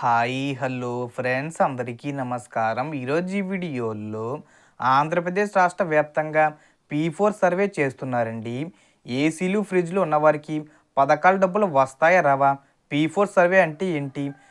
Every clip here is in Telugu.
Hi hello friends. అందరికీ నమస్కారం. ఈరోజు ఈ వీడియోలో ఆంధ్రప్రదేశ్ రాష్ట్ర వ్యాప్తంగా పీ ఫోర్ సర్వే చేస్తున్నారండి. ఏసీలు ఫ్రిడ్జ్లు ఉన్నవారికి పథకాల డబ్బులు వస్తాయా రావా? పీ ఫోర్ సర్వే అంటే ఏంటి?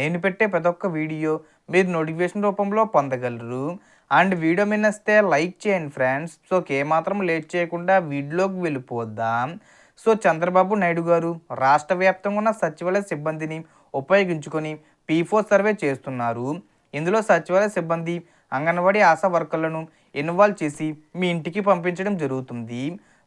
నేను పెట్టే ప్రతి ఒక్క వీడియో మీరు నోటిఫికేషన్ రూపంలో పొందగలరు. అండ్ వీడియో మీద నచ్చితే లైక్ చేయండి ఫ్రెండ్స్. సో ఏమాత్రం లేట్ చేయకుండా వీడియోలోకి వెళ్ళిపోద్దాం సో చంద్రబాబు నాయుడు గారు రాష్ట్ర వ్యాప్తంగా ఉన్న సచివాలయ సిబ్బందిని ఉపయోగించుకొని పీ ఫోర్ సర్వే చేస్తున్నారు. ఇందులో సచివాలయ సిబ్బంది అంగన్వాడీ ఆశా వర్కర్లను ఇన్వాల్వ్ చేసి మీ ఇంటికి పంపించడం జరుగుతుంది.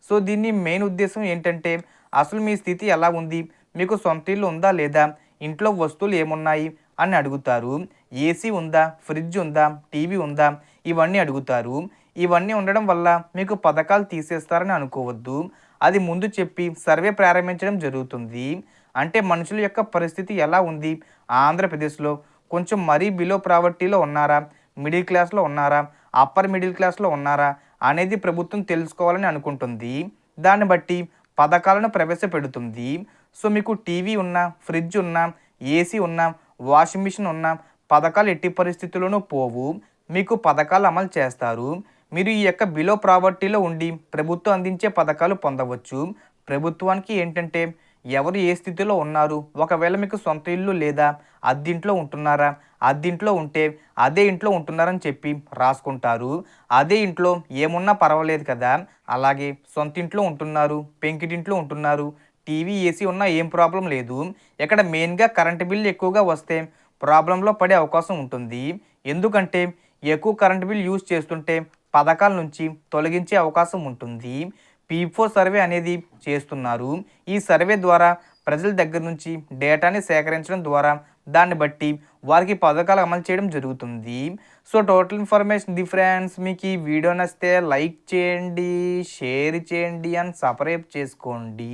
సో దీన్ని మెయిన్ ఉద్దేశం ఏంటంటే అసలు మీ స్థితి ఎలా ఉంది? మీకు సొంత ఇల్లు ఉందా లేదా? ఇంట్లో వస్తువులు ఏమున్నాయి అని అడుగుతారు. ఏసీ ఉందా? ఫ్రిడ్జ్ ఉందా? టీవీ ఉందా? ఇవన్నీ అడుగుతారు. ఇవన్నీ ఉండడం వల్ల మీకు పథకాలు తీసేస్తారని అనుకోవద్దు. అది ముందు చెప్పి సర్వే ప్రారంభించడం జరుగుతుంది. అంటే మనుషుల యొక్క పరిస్థితి ఎలా ఉంది? ఆంధ్రప్రదేశ్లో కొంచెం మరీ బిలో ప్రావర్టీలో ఉన్నారా? మిడిల్ క్లాస్లో ఉన్నారా? అప్పర్ మిడిల్ క్లాస్లో ఉన్నారా? అనేది ప్రభుత్వం తెలుసుకోవాలని అనుకుంటుంది. దాన్ని బట్టి పథకాలను ప్రవేశపెడుతుంది. సో మీకు టీవీ ఉన్నా ఫ్రిడ్జ్ ఉన్నా ఏసీ ఉన్నా వాషింగ్ మిషన్ ఉన్నా పథకాలు ఎట్టి పరిస్థితుల్లోనూ పోవు. మీకు పథకాలు అమలు చేస్తారు. మీరు ఈ యొక్క బిలో ప్రావర్టీలో ఉండి ప్రభుత్వం అందించే పథకాలు పొందవచ్చు. ప్రభుత్వానికి ఏంటంటే ఎవరు ఏ స్థితిలో ఉన్నారు ఒకవేళ మీకు సొంత ఇల్లు లేదా అద్దింట్లో ఉంటున్నారా అద్దింట్లో ఉంటే అదే ఇంట్లో ఉంటున్నారని చెప్పి రాసుకుంటారు. అదే ఇంట్లో ఏమున్నా పర్వాలేదు కదా. అలాగే సొంత ఇంట్లో ఉంటున్నారు పెంకిటింట్లో ఉంటున్నారు టీవీ ఏసీ ఉన్నా ఏం ప్రాబ్లం లేదు. ఇక్కడ మెయిన్గా కరెంటు బిల్లు ఎక్కువగా వస్తే ప్రాబ్లంలో పడే అవకాశం ఉంటుంది. ఎందుకంటే ఎక్కువ కరెంటు బిల్ యూజ్ చేస్తుంటే పథకాల నుంచి తొలగించే అవకాశం ఉంటుంది. పీఫో సర్వే అనేది చేస్తున్నారు. ఈ సర్వే ద్వారా ప్రజల దగ్గర నుంచి డేటాని సేకరించడం ద్వారా దాన్ని బట్టి వారికి పథకాలు అమలు చేయడం జరుగుతుంది. సో టోటల్ ఇన్ఫర్మేషన్ డిఫరెన్స్ మీకు ఈ వీడియో నచ్చితే లైక్ చేయండి షేర్ చేయండి అండ్ సబ్స్క్రైబ్ చేసుకోండి.